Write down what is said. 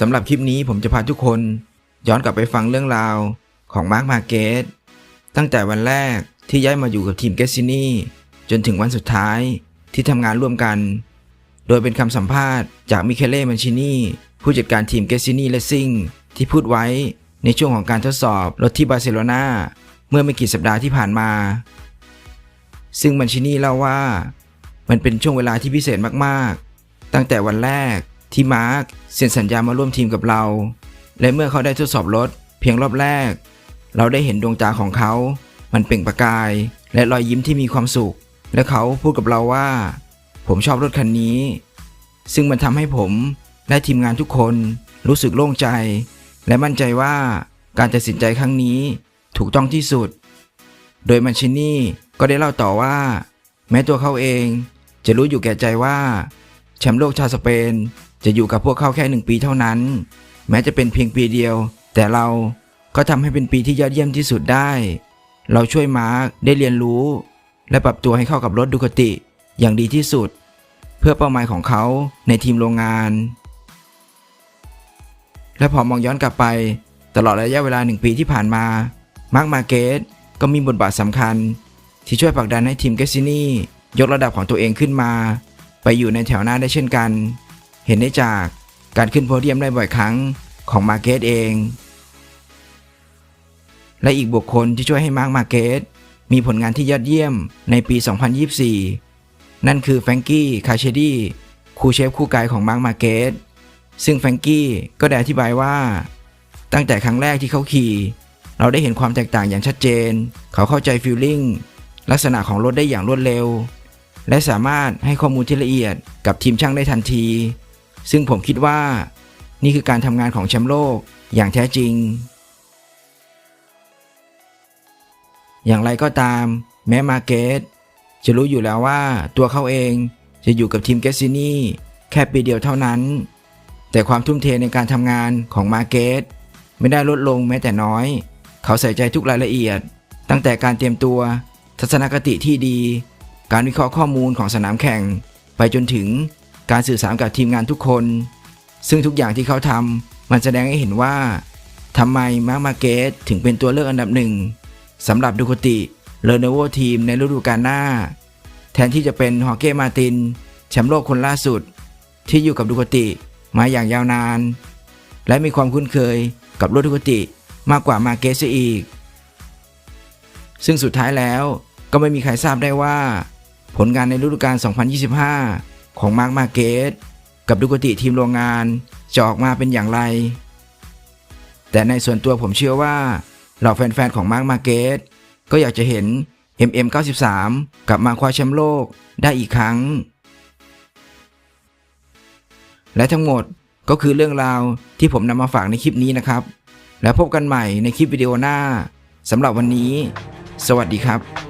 สำหรับคลิปนี้ผมจะพาทุกคนย้อนกลับไปฟังเรื่องราวของมาร์คมาเกตตั้งแต่วันแรกที่ย้ายมาอยู่กับทีมเกสซินี่จนถึงวันสุดท้ายที่ทำงานร่วมกัน โดยเป็นคำสัมภาษณ์จากมิเคเล่มันชินีผู้จัดการทีมเกสซินี่เลสซิ่งที่พูดไว้ในช่วงของการทดสอบรถที่บาร์เซโลนาเมื่อไม่กี่สัปดาห์ที่ผ่านมา ซึ่งมันชินี่เล่าว่า มันเป็นช่วงเวลาที่พิเศษมากๆ ตั้งแต่วันแรก ที่มาร์คเซ็นสัญญามาร่วมทีมกับเรา และเมื่อเขาได้ทดสอบรถเพียงรอบแรก เราได้เห็นดวงตาของเขา มันเปล่งประกาย และรอยยิ้มที่มีความสุข และเขาพูดกับเราว่า ผมชอบรถคันนี้ ซึ่งมันทำให้ผมและทีมงานทุกคนรู้สึกโล่งใจ และมั่นใจว่าการตัดสินใจครั้งนี้ถูกต้องที่สุด โดยมันชินี่ก็ได้เล่าต่อว่า แม้ตัวเขาเองจะรู้อยู่แก่ใจว่าแชมป์โลกชาวสเปน จะอยู่กับพวกเขาแค่หนึ่งปีเท่านั้น แม้จะเป็นเพียงปีเดียว แต่เราก็ทำให้เป็นปีที่ยอดเยี่ยมที่สุดได้ เราช่วยมาร์คได้เรียนรู้ และปรับตัวให้เข้ากับรถดูคติอย่างดีที่สุด เพื่อเป้าหมายของเขาในทีมโรงงาน และพอมองย้อนกลับไป ตลอดระยะเวลาหนึ่งปีที่ผ่านมามาร์คมาเกตก็มีบทบาทสำคัญ ที่ช่วยผลักดันให้ทีมเกสซินี่ยกระดับของตัวเองขึ้นมา ไปอยู่ในแถวหน้าได้เช่นกัน เห็นได้จากการขึ้นโพเดียมได้บ่อยครั้งของมาเกตเอง และอีกบุคคลที่ช่วยให้มาร์คมาเกตมีผลงานที่ยอดเยี่ยมในปี 2024 นั่นคือแฟงกี้ คาเชดีครูเชฟคู่กายของมาร์คมาเกตซึ่งแฟงกี้ก็ได้อธิบายว่า ตั้งแต่ครั้งแรกที่เขาขี่ เราได้เห็นความแตกต่างอย่างชัดเจน เขาเข้าใจฟิลลิ่งลักษณะของรถได้อย่างรวดเร็ว และสามารถให้ข้อมูลที่ละเอียดกับทีมช่างได้ทันที ซึ่งผมคิดว่า นี่คือการทำงานของแชมป์โลกอย่างแท้จริง อย่างไรก็ตาม แม้มาเกตจะรู้อยู่แล้วว่าตัวเขาเองจะอยู่กับทีมเกสซินี่แค่ปีเดียวเท่านั้น แต่ความทุ่มเทในการทำงานของมาเกตไม่ได้ลดลงแม้แต่น้อย เขาใส่ใจทุกรายละเอียด ตั้งแต่การเตรียมตัว ทัศนคติที่ดี การวิเคราะห์ข้อมูลของสนามแข่ง ไปจนถึง การสื่อสารกับทีมงานทุกคน ซึ่งทุกอย่างที่เขาทำมันแสดงให้เห็นว่าทำไมมาร์คมาเกตถึงเป็นตัวเลือกอันดับหนึ่งสำหรับดูคติเลโนโวทีมในฤดูกาลหน้า แทนที่จะเป็นฮอเก้มาตินแชมป์โลกคนล่าสุด ที่อยู่กับดูคติมาอย่างยาวนาน และมีความคุ้นเคยกับรถดูคติมากกว่ามาเกสเสียอีก ซึ่งสุดท้ายแล้วก็ไม่มีใครทราบได้ว่า ผลงานในฤดูกาล2025 ของมาร์คมาเกตกับดูคติทีมโรงงานจะออกมาเป็นอย่างไร แต่ในส่วนตัวผมเชื่อว่าเหล่าแฟนๆของมาร์คมาเกตก็อยากจะเห็น MM93 กลับมาคว้าแชมป์โลกได้อีกครั้ง และทั้งหมดก็คือเรื่องราวที่ผมนำมาฝากในคลิปนี้นะครับ แล้วพบกันใหม่ในคลิปวิดีโอหน้าสำหรับวันนี้ สวัสดีครับ